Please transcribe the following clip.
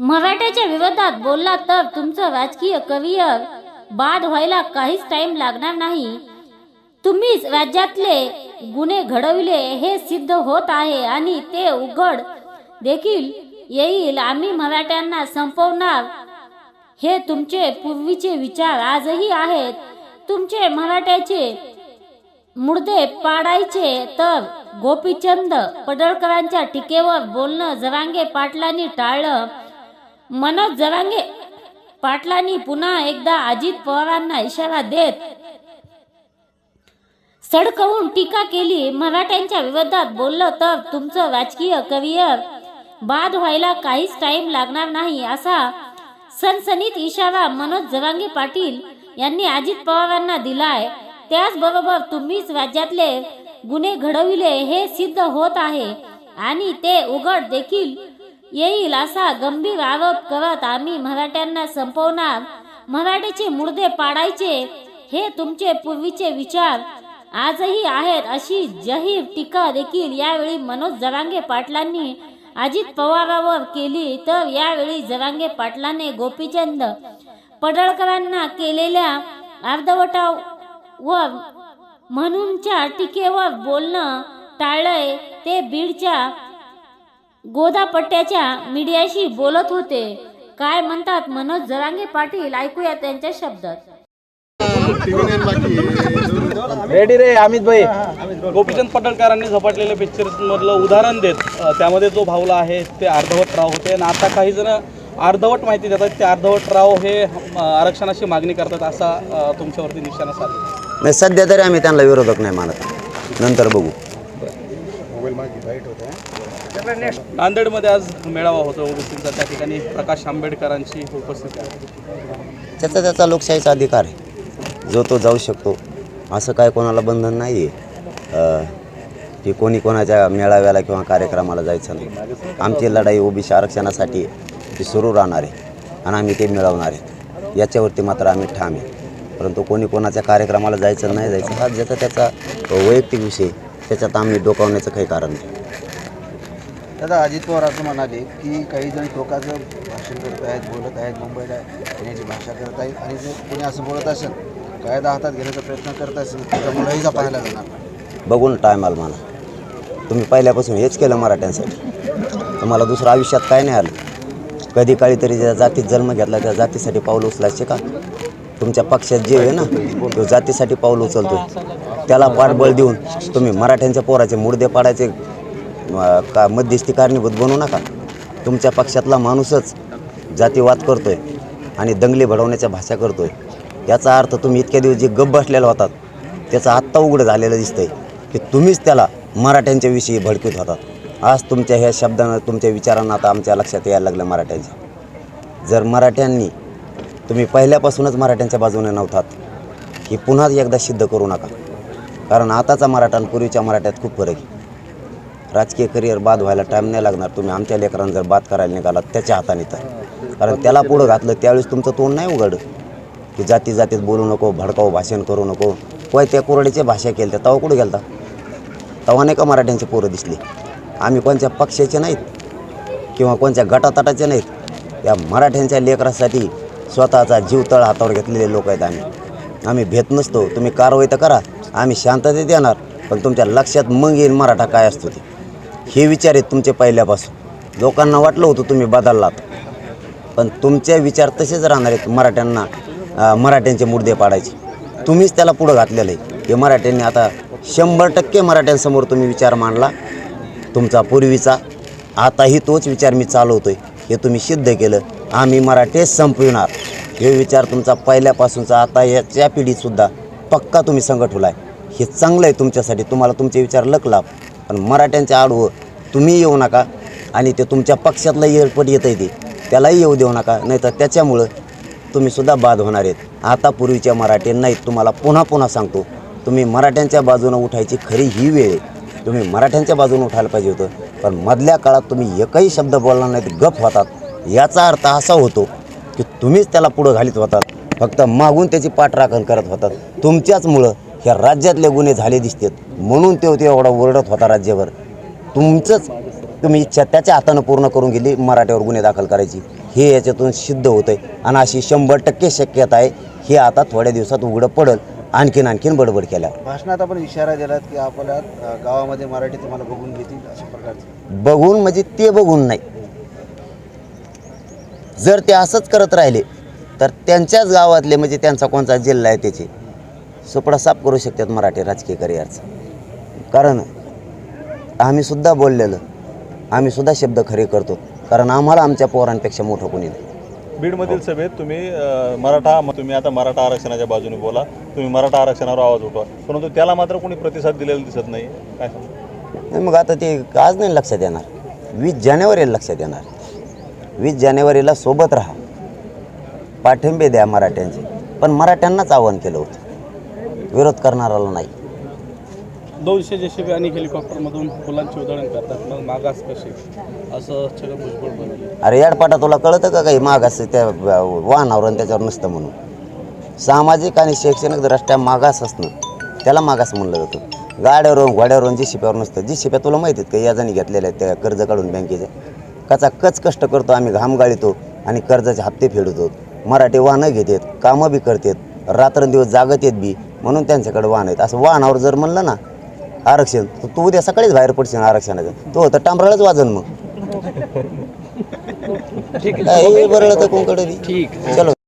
मराठ्याच्या विरोधात बोलला तर तुमचं राजकीय करिअर बाद व्हायला काहीच टाइम लागणार नाही. तुम्हीच राज्यातले गुन्हे घडविले हे सिद्ध होत आहे आणि ते उघड देखील येईल. आम्ही मराठ्यांना संपवणार. हे तुमचे पूर्वीचे विचार आजही आहेत. तुमचे मराठ्याचे मुर्दे पाडायचे तर गोपीचंद पडळकरांच्या टीकेवर बोलणं जरांगे पाटलांनी टाळलं. मनोज जरांगे पाटलांनी पुन्हा एकदा अजित पवारांना इशारा देत सडकवून टीका केली. मराठ्यांच्या विरोधात बोललं तर तुमचं राजकीय करिअर बाद व्हायला काहीच टाइम लागणार नाही असा सनसनीत इशारा मनोज जरांगे पाटील यांनी अजित पवारांना दिलाय. त्याचबरोबर तुम्हीच राज्यातले गुन्हे घडविले हे सिद्ध होत आहे आणि ते उघड देखील येईल असा गंभीर आरोप करत आम्ही मराठ्यांना संपवणार. मराठीचे मुर्दे पाडायचे हे तुमचे पूर्वीचे विचार. आजही आहेत अशी जाहीर टीका देखील यावेळी मनोज जरांगे पाटलांनी अजित पवारावर केली. तर यावेळी जरांगे पाटलाने गोपीचंद पडळकरांना केलेल्या अर्धवटावर म्हणूनच्या टीकेवर बोलणं टाळलंय. ते बीडच्या गोदापट्ट्याच्या मीडियाशी बोलत होते. काय म्हणतात मनोज जरांगे पाटील? ऐकूया त्यांच्या शब्दात. रेडी रे अमित भाई. गोपीचंद पडळकरांनी झपाटलेल्या पिक्चर मधलं उदाहरण देत त्यामध्ये जो भावला आहे ते अर्धवट राव होते. आणि आता काही जण अर्धवट माहिती देतात ते अर्धवट राव हे आरक्षणाची मागणी करतात असा तुमच्यावरती निशाणा साधला. नाही सध्या तरी आम्ही त्यांना विरोधक नाही मानत. नंतर बघू. मोबाईल नांदेडमध्ये आज मेळावा होता. ओबीसीचा त्या ठिकाणी प्रकाश आंबेडकरांची उपस्थिती आहे. त्याचा त्याचा लोकशाहीचा अधिकार आहे. जो तो जाऊ शकतो. असं काय कोणाला बंधन नाही आहे की कोणी कोणाच्या मेळाव्याला किंवा कार्यक्रमाला जायचं नाही. आमची लढाई ओबीसी आरक्षणासाठी ती सुरू राहणार आहे. आणि आम्ही ते मिळवणार आहे. याच्यावरती मात्र आम्ही ठाम आहे. परंतु कोणी कोणाच्या कार्यक्रमाला जायचं नाही जायचं हा ज्याचा त्याचा वैयक्तिक विषय त्याच्यात आम्ही डोकावण्याचं काही कारण नाही. दादा अजित पवार असं म्हणाले की काही जण टोकाचं भाषण करत आहेत बोलत आहेत मुंबईला येण्याची भाषा करत आहेत. आणि जर कोणी असं बोलत असेल कायदा हातात घेण्याचा प्रयत्न करत असेल त्याच्यामुळेही पाहायला जाणार बघून टाईम आला मला. तुम्ही पहिल्यापासून हेच केलं मराठ्यांसाठी. तुम्हाला दुसरं आयुष्यात काय नाही आलं. कधी काळी तरी ज्या जातीत जन्म घेतला त्या जातीसाठी पाऊल उचलायचे का? तुमच्या पक्षात जे आहे ना तो जातीसाठी पाऊल उचलतो त्याला पाठबळ देऊन तुम्ही मराठ्यांच्या पोराचे मुर्दे पाडायचे का मध्यस्थी कारणीभूत बनवू नका. तुमच्या पक्षातला माणूसच जातीवाद करतोय आणि दंगली भडवण्याच्या भाषा करतोय. याचा अर्थ तुम्ही इतक्या दिवस जे गप्प बसलेला होतात त्याचं आत्ता उघडं झालेलं दिसतंय की तुम्हीच त्याला मराठ्यांच्या विषयी भडकीत होतात. आज तुमच्या ह्या शब्दानं तुमच्या विचारांना आता आमच्या लक्षात यायला लागलं मराठ्यांच्या. जर मराठ्यांनी तुम्ही पहिल्यापासूनच मराठ्यांच्या बाजूने नव्हतात ही पुन्हा एकदा सिद्ध करू नका. कारण आताचा मराठा आणि पूर्वीच्या मराठ्यात खूप फरक आहे. राजकीय करिअर बाद व्हायला टाईम नाही लागणार. तुम्ही आमच्या लेकरांना जर बाद करायला निघालात त्याच्या हाताने तर. कारण त्याला पुढं घातलं त्यावेळेस तुमचं तोंड नाही उघड. की जाती जातीत बोलू नको भडकाऊ भाषण करू नको. कोय त्या कुरडीच्या भाषा केली तवा कुठं गेलता? तवा नाही का मराठ्यांची पोरं दिसली? आम्ही कोणत्या पक्षाचे नाहीत? किंवा कोणत्या गटातटाचे नाहीत? या मराठ्यांच्या लेकरासाठी स्वतःचा जीव तळ हातावर घेतलेले लोक आहेत आम्ही. आम्ही भेट नसतो. तुम्ही कारवाई तर करा. आम्ही शांततेत येणार. पण तुमच्या लक्षात मग येईल मराठा काय असतो ते. हे विचार आहेत तुमचे पहिल्यापासून. लोकांना वाटलं होतं तुम्ही बदललात. पण तुमचे विचार तसेच राहणार आहेत मराठ्यांना मराठ्यांचे मुद्दे पाडायचे. तुम्हीच त्याला पुढं घातलेलं आहे. हे मराठ्यांनी आता शंभर टक्के मराठ्यांसमोर तुम्ही विचार मांडला. तुमचा पूर्वीचा आताही तोच विचार मी चालवतोय. हे तुम्ही सिद्ध केलं. आम्ही मराठे संपविणार. हे विचार तुमचा पहिल्यापासूनचा आता याच्या पिढीतसुद्धा पक्का तुम्ही संघटवला आहे हे चांगलं आहे तुमच्यासाठी. तुम्हाला तुमचे विचार लकलाप पण मराठ्यांच्या आडवं तुम्ही येऊ नका आणि ते तुमच्या पक्षातला येळपट येत आहे ते त्यालाही येऊ देऊ नका नाहीतर त्याच्यामुळं तुम्हीसुद्धा बाद होणार आहेत. आता पूर्वीच्या मराठी नाहीत तुम्हाला पुन्हा पुन्हा सांगतो तुम्ही मराठ्यांच्या बाजूनं उठायची खरी ही वेळ आहे. तुम्ही मराठ्यांच्या बाजूनं उठायला पाहिजे होतं पण मधल्या काळात तुम्ही एकही शब्द बोलणार नाहीत गप होतात. याचा अर्थ असा होतो की तुम्हीच त्याला पुढं घालीत होतात फक्त मागून त्याची पाठराखण करत होतात. तुमच्याचमुळं ह्या राज्यातले गुन्हे झाले दिसतात म्हणून ते ते एवढा ओरडत होता राज्यभर. तुमचंच तुम्ही इच्छा त्याच्या हातानं पूर्ण करून गेली मराठ्यावर गुन्हे दाखल करायची. हे याच्यातून सिद्ध होतंय. आणि अशी शंभर टक्के शक्यता आहे. हे आता थोड्या दिवसात उघडं पडल. आणखीन आणखीन बडबड केल्यावर भाषणात आपण इशारा दिलात की आपल्या गावामध्ये मराठी तुम्हाला बघून घेतील अशा प्रकारचं. बघून म्हणजे ते बघून नाही. जर ते असंच करत राहिले तर त्यांच्याच गावातले म्हणजे त्यांचा कोणता जिल्हा आहे त्याचे? सुपडा साफ करू शकतात मराठी राजकीय करिअरचं. कारण आम्ही सुद्धा बोललेलं. आम्ही सुद्धा शब्द खरे करतो. कारण आम्हाला आमच्या पोरांपेक्षा मोठं कोणी नाही. बीडमधील सभेत तुम्ही अ, मराठा तुम्ही आता मराठा आरक्षणाच्या बाजूने बोला. तुम्ही मराठा आरक्षणावर आवाज उठवा. परंतु त्याला मात्र कोणी प्रतिसाद दिलेला दिसत नाही. काय नाही मग आता ते आज नाही लक्षात येणार. वीस जानेवारीला लक्षात येणार. वीस जानेवारीला सोबत राहा. पाठिंबे द्या मराठ्यांचे. पण मराठ्यांनाच आवाहन केलं होतं. विरोध करणाराला नाही. दोनशे जेसीबी आणि हेलिकॉप्टरमधून फुलांची उधळण करतात. मग मागास कसे असं छगन भुजबळ बनले. अरे याडपाटा तुला कळतं का काही? मागास त्या वाहनावर आणि त्याच्यावर नसतं म्हणून. सामाजिक आणि शैक्षणिक दृष्ट्या मागास असणं त्याला मागास म्हणलं जातं. गाड्यावरून घोड्यावरून जी शिप्यावर नसतं. जी शिप्या तुला माहिती आहेत का? याजाने घेतलेल्या आहेत त्या कर्ज काढून बँकेच्या. कचा कच कष्ट करतो आम्ही घाम गाळीतो आणि कर्जाचे हप्ते फेडतो. मराठी वाहनं घेतात कामं बी करतात रात्रंदिवस जागत येत बी म्हणून त्यांच्याकडे वाहन आहेत. असं वाहनावर जर म्हणलं ना आरक्षण. तर तू उद्या सकाळीच बाहेर पडशील आरक्षणाचं. तो होतं टांबराळच वाजन मग. काय बरं तर कोणकडे चलो.